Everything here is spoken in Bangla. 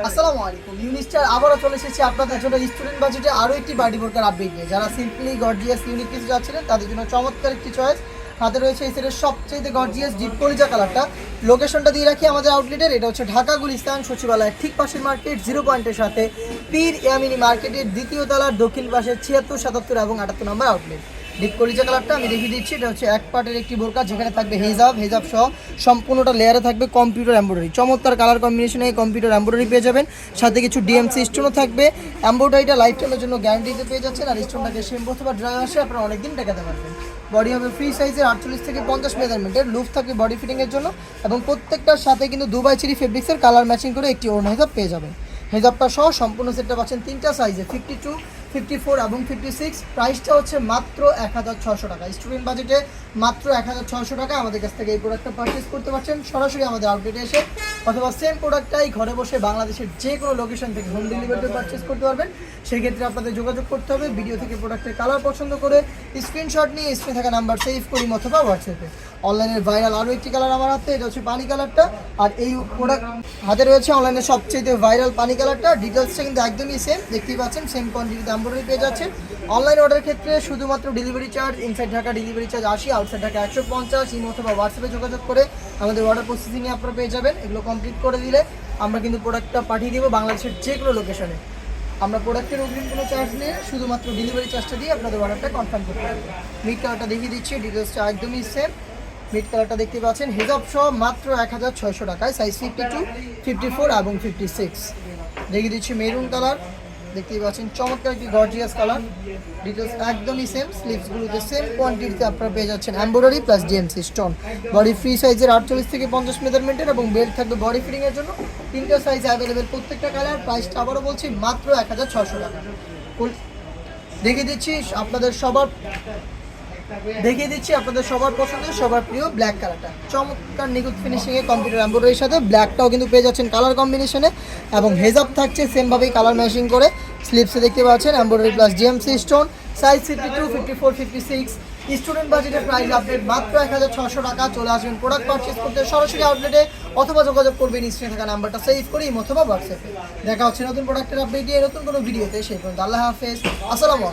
আসসালামু আলাইকুম। ইউনিস্টার আবারও চলে এসেছি আপনাদের জন্য স্টুডেন্ট বাজেটে আরও একটি বাড়ি বোর্ডের আপডেট নিয়ে। যারা সিম্পলি গর্জিয়াস ইউনিক কিছু যাচ্ছিলেন, তাদের জন্য চমৎকার একটি চয়েস হাতে রয়েছে এই সেটের সবচেয়ে গর্জিয়াস ডিপ কলিজা কালারটা লোকেশনটা দিয়ে রাখি আমাদের আউটলেটের এটা হচ্ছে ঢাকা গুলিস্তান, সচিবালয়ের ঠিক পাশের মার্কেট জিরো পয়েন্টের সাথে পীর ইয়ামিনী মার্কেটের দ্বিতীয় তলার দক্ষিণ পাশে ছিয়াত্তর, সাতাত্তর এবং আটাত্তর নম্বর আউটলেট ডিপ কলিজা কালারটা আমি দেখিয়ে দিচ্ছি। এটা হচ্ছে এক পার্টের একটি বোরকা, যেখানে থাকবে হেজাব। হেজাব সহ সম্পূর্ণটা লেয়ারে থাকবে কম্পিউটার এমব্রয়ডারি চমৎকার কালার কম্বিনেশনে এই কম্পিউটার এমব্রয়ডারি পেয়ে যাবেন। সাথে কিছু ডিএমসি স্টোনও থাকবে। এমব্রয়ডারিটা লাইফ টাইমের জন্য গ্যারান্টিতে পেয়ে যাচ্ছেন। আর স্টোনটাকে শ্যাম্পু অথবা ড্রাই আসে আপনারা অনেকদিন টেকাতে পারবেন। বডি হবে ফ্রি সাইজের আটচল্লিশ থেকে পঞ্চাশ মেজারমেন্টের লুফ থাকবে বডি ফিটিংয়ের জন্য। এবং প্রত্যেকটার সাথে কিন্তু দুবাই চিরি ফেব্রিক্সের কালার ম্যাচিং করে একটি ওড়না হেজাব পেয়ে যাবেন। হেজাবটা সহ সম্পূর্ণ সেটটা পাচ্ছেন তিনটা সাইজে ফিফটি টু ফিফটি ফোর এবং ফিফটি সিক্স প্রাইসটা হচ্ছে মাত্র এক হাজার ছশো টাকা। স্টুডেন্ট বাজেটে মাত্র এক হাজার ছশো টাকা আমাদের কাছ থেকে এই প্রোডাক্টটা পারচেস করতে পারছেন। সরাসরি আমাদের আউটলেটে এসে অথবা সেম প্রোডাক্টটাই ঘরে বসে বাংলাদেশের যে কোনো লোকেশন থেকে হোম ডেলিভারিতে পারচেস করতে পারবেন। সেক্ষেত্রে আপনাদের যোগাযোগ করতে হবে। ভিডিও থেকে প্রোডাক্টের কালার পছন্দ করে স্ক্রিনশট নিয়ে স্ক্রিনে থাকা নাম্বার সেভ করি অথবা হোয়াটসঅ্যাপে অনলাইনের ভাইরাল আরও একটি কালার আমার হাতে, এটা হচ্ছে পানি কালারটা আর এই প্রোডাক্ট হাতে রয়েছে অনলাইনে সবচেয়ে ভাইরাল পানি কালারটা ডিটেলসটা কিন্তু একদমই সেম দেখতেই পাচ্ছেন সেম কোয়ান্টিটিতে এম্ব্রয়ডারি পেয়ে যাচ্ছেন। অনলাইন অর্ডারের ক্ষেত্রে শুধুমাত্র delivery charge inside Dhaka delivery charge আশি আউটসাইড ঢাকা একশো পঞ্চাশ ইমো অথবা হোয়াটসঅ্যাপে যোগাযোগ করে আমাদের অর্ডার প্রসেসিংয়ে আপনারা পেয়ে যাবেন। এগুলো কমপ্লিট করে দিলে আমরা কিন্তু প্রোডাক্টটা পাঠিয়ে দেবো বাংলাদেশের যে কোনো লোকেশনে আমরা প্রোডাক্টের অগ্রিম কোনো চার্জ নিয়ে শুধুমাত্র ডেলিভারি চার্জটা দিয়ে আপনাদের অর্ডারটা কনফার্ম করতে পারবেন মিট কালারটা দেখিয়ে দিচ্ছি ডিটেলসটা একদমই সেম মিট কালারটা দেখতে পাচ্ছেন হেজাব সহ মাত্র এক হাজার ছয়শো টাকায় size fifty two fifty four এবং ফিফটি সিক্স দেখিয়ে দিচ্ছি মেরুন কালার দেখতেই পাচ্ছেন, চমৎকার একটি গর্জিয়াস কালার ডিটেলস একদমই সেম স্লিপসগুলোতে সেম কোয়ান্টিটিতে আপনারা পেয়ে যাচ্ছেন embroidery plus DMC stone body free সাইজের আটচল্লিশ থেকে পঞ্চাশ মেজারমেন্টের এবং বেল্ট থাকবে বডি ফিটিংয়ের জন্য। তিনটা সাইজ অ্যাভেলেবেল প্রত্যেকটা কালার প্রাইসটা আবারও বলছি মাত্র এক হাজার ছশো টাকা। দেখে দিচ্ছি আপনাদের সবার দেখিয়ে দিচ্ছি আপনাদের সবার পছন্দের, সবার প্রিয় ব্ল্যাক কালারটা চমৎকার নিখুঁত ফিনিশিংয়ে কম্পিউটার এম্ব্রয়ডারির সাথে ব্ল্যাকটাও কিন্তু পেয়ে যাচ্ছেন কালার কম্বিনেশনে এবং হেজাব থাকছে সেমভাবেই কালার ম্যাচিং করে। স্লিপসে দেখতে পাচ্ছেন embroidery plus GMC stone size fifty two fifty four fifty six student বাজেটের প্রাইস আপডেট মাত্র এক হাজার ছশো টাকা। চলে আসবেন প্রোডাক্ট পারচেস করতে সরাসরি আউটলেটে অথবা যোগাযোগ করবেন স্ক্রিনে থাকা নাম্বারটা সেভ করি অথবা হোয়াটসঅ্যাপে দেখা হচ্ছে নতুন প্রোডাক্টের আপডেট দিয়ে নতুন কোনো ভিডিওতে সেই পর্যন্ত আল্লাহ হাফেজ। আসসালামু